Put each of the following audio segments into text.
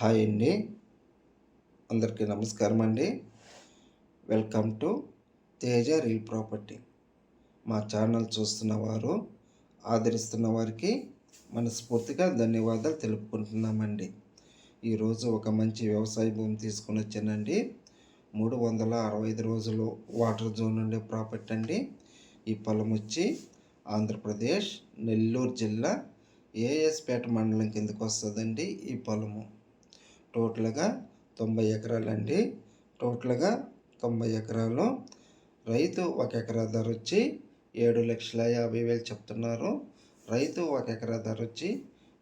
Hi అండి. అందరికీ నమస్కారం అండి. Welcome to Teja real property. మా ఛానల్ చూస్తున్న వారు ఆదరిస్తున్న వారికి మనస్ఫూర్తిగా ధన్యవాదాలు తెలుపుకుంటున్నామండి. ఈరోజు ఒక మంచి వ్యవసాయ భూమి తీసుకొని వచ్చానండి. మూడు వందల అరవై ఐదు రోజులు వాటర్ జోన్ ఉండే ప్రాపర్టీ అండి. ఈ పొలం వచ్చి ఆంధ్రప్రదేశ్ నెల్లూరు జిల్లా ఏఎస్పేట మండలం కిందకు వస్తుందండి ఈ పొలము. టోటల్గా తొంభై ఎకరాలండి. టోటల్గా తొంభై ఎకరాలు రైతు ఒక ఎకరా ధర వచ్చి ఏడు లక్షల యాభై వేలు చెప్తున్నారు. రైతు ఒక ఎకరా ధర వచ్చి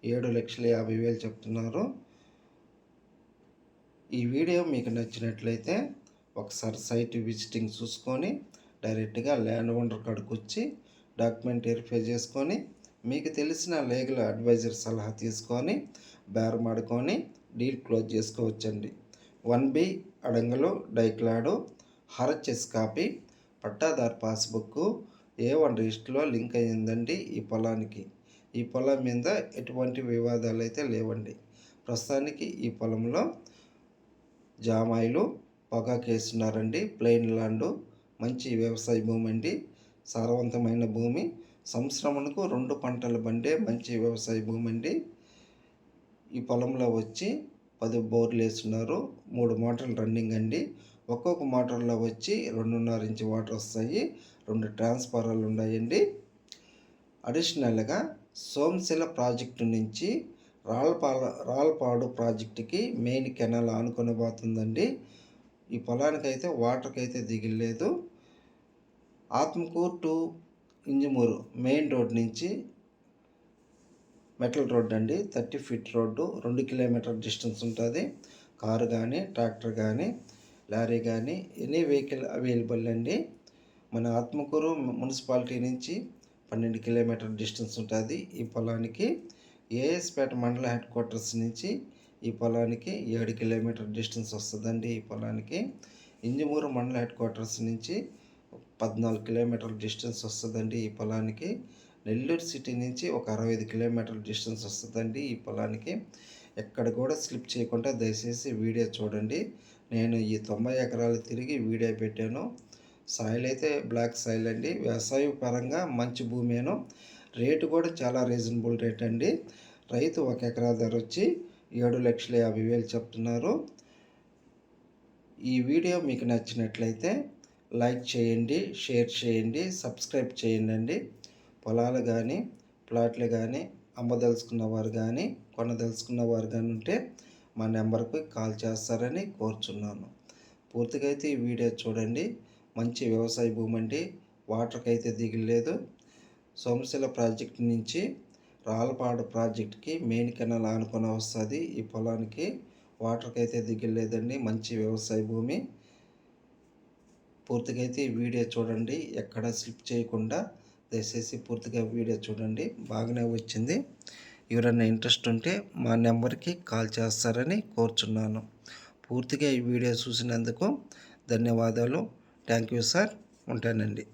ఏడు లక్షల యాభై వేలు చెప్తున్నారు. ఈ వీడియో మీకు నచ్చినట్లయితే ఒకసారి సైట్ విజిటింగ్ చూసుకొని డైరెక్ట్గా ల్యాండ్ ఓనర్ కాడికి వచ్చి డాక్యుమెంట్ వెరిఫై చేసుకొని మీకు తెలిసిన లీగల్ అడ్వైజర్ సలహా తీసుకొని బేరమాడుకొని డీల్ క్లోజ్ చేసుకోవచ్చండి. వన్ బి అడంగలు డైక్లాడు హరచెస్ copy pattadar passbook A one రిజిస్టర్లో లింక్ అయ్యిందండి ఈ పొలానికి. ఈ పొలం మీద ఎటువంటి వివాదాలు అయితే లేవండి. ప్రస్తుతానికి ఈ పొలంలో జామాయిలు పొగాకేస్తున్నారండి ప్లెయిన్ ల్యాండ్ మంచి వ్యవసాయ భూమి అండి. సారవంతమైన భూమి. సంవత్సరమునకు రెండు పంటలు పండే మంచి వ్యవసాయ భూమి అండి. ఈ పొలంలో వచ్చి పది బోర్లు వేస్తున్నారు. మూడు మోటార్లు రన్నింగ్ అండి. ఒక్కొక్క మోటార్లో వచ్చి రెండున్నర ఇంచు వాటర్ వస్తాయి. రెండు ట్రాన్స్ఫార్మర్లు ఉన్నాయండి. అడిషనల్గా సోమశిల ప్రాజెక్టు నుంచి రాళ్ళపాల రాళ్ళపాడు ప్రాజెక్టుకి మెయిన్ కెనాల్ ఆనుకొని పోతుందండి ఈ పొలానికైతే వాటర్కి అయితే దిగిలేదు. Atmakur to Injamuru main road నుంచి మెటల్ రోడ్ అండి. Thirty feet road. రెండు కిలోమీటర్ డిస్టెన్స్ ఉంటుంది. కారు కానీ ట్రాక్టర్ కానీ లారీ కానీ ఎనీ వెహికల్ అవైలబుల్ అండి. మన ఆత్మకూరు మున్సిపాలిటీ నుంచి పన్నెండు కిలోమీటర్ డిస్టెన్స్ ఉంటుంది. ఈ పొలానికి ఏఎస్పేట మండల హెడ్ క్వార్టర్స్ నుంచి ఈ పొలానికి ఏడు కిలోమీటర్ డిస్టెన్స్ వస్తుందండి ఈ పొలానికి. ఇంజమూరు మండల హెడ్ క్వార్టర్స్ నుంచి పద్నాలుగు కిలోమీటర్ డిస్టెన్స్ వస్తుందండి ఈ పొలానికి. నెల్లూరు సిటీ నుంచి ఒక అరవై ఐదు కిలోమీటర్ల డిస్టెన్స్ వస్తుందండి ఈ పొలానికి. ఎక్కడ కూడా స్లిప్ చేయకుండా దయచేసి వీడియో చూడండి. నేను ఈ తొంభై ఎకరాలు తిరిగి వీడియో పెట్టాను. సాయిల్ అయితే బ్లాక్ సాయిల్ అండి. వ్యవసాయ పరంగా మంచి భూమేను రేటు కూడా చాలా రీజనబుల్ రేట్ అండి. రైతు ఒక ఎకరా ధర వచ్చి ఏడు లక్షల యాభై వేలు చెప్తున్నారు. ఈ వీడియో మీకు నచ్చినట్లయితే లైక్ చేయండి షేర్ చేయండి సబ్స్క్రైబ్ చేయండి. పొలాలు కానీ ప్లాట్లు కానీ అమ్మదలుచుకున్న వారు కానీ కొనదలుచుకున్న వారు కానీ ఉంటే మా నెంబర్కి కాల్ చేస్తారని కోరుచున్నాను. పూర్తిగా అయితే ఈ వీడియో చూడండి. మంచి వ్యవసాయ భూమి అండి. వాటర్కి అయితే దిగలేదు సోమశిల ప్రాజెక్ట్ నుంచి రాళ్ళపాడు ప్రాజెక్ట్కి మెయిన్ కెనాల్ ఆనుకొని వస్తుంది ఈ పొలానికి. వాటర్కి అయితే దిగలేదండి మంచి వ్యవసాయ భూమి. పూర్తిగా అయితే ఈ వీడియో చూడండి. ఎక్కడ స్లిప్ చేయకుండా దయచేసి పూర్తిగా వీడియో చూడండి. బాగానే వచ్చింది. ఎవరైనా ఇంట్రెస్ట్ ఉంటే మా నెంబర్కి కాల్ చేస్తారని కోరుచున్నాను. పూర్తిగా ఈ వీడియో చూసినందుకు ధన్యవాదాలు. Thank you sir. ఉంటానండి.